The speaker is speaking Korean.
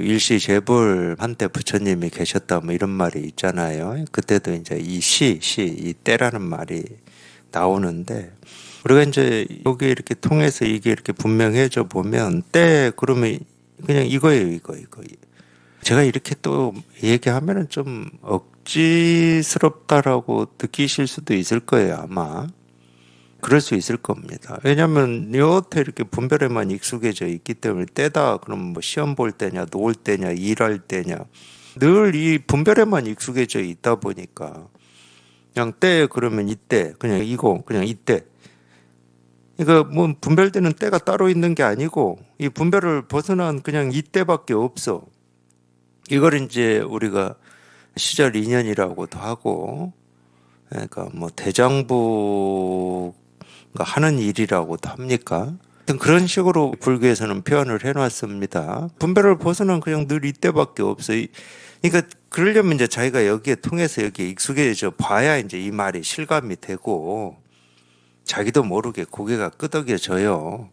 일시 재벌 한때 부처님이 계셨다 뭐 이런 말이 있잖아요. 그때도 이제 이 시, 시, 이 때라는 말이 나오는데 우리가 이제 여기 이렇게 통해서 이게 이렇게 분명해져 보면 때 그러면 그냥 이거예요, 이거, 이거. 제가 이렇게 또 얘기하면은 좀 억지스럽다라고 느끼실 수도 있을 거예요, 아마. 그럴 수 있을 겁니다. 왜냐하면 여태 이렇게 분별에만 익숙해져 있기 때문에 때다 그러면 뭐 시험 볼 때냐, 놀 때냐, 일할 때냐 늘 이 분별에만 익숙해져 있다 보니까 그냥 때 그러면 이때 그냥 이거 그냥 이때 그러니까 뭐 분별되는 때가 따로 있는 게 아니고 이 분별을 벗어난 그냥 이때밖에 없어. 이걸 이제 우리가 시절 인연이라고도 하고 그러니까 뭐 대장부가 하는 일이라고도 합니까? 그런 식으로 불교에서는 표현을 해놨습니다. 분별을 벗어난 그냥 늘 이때밖에 없어. 이- 그러니까 그러려면 이제 자기가 여기에 통해서 여기에 익숙해져 봐야 이제 이 말이 실감이 되고 자기도 모르게 고개가 끄덕여져요.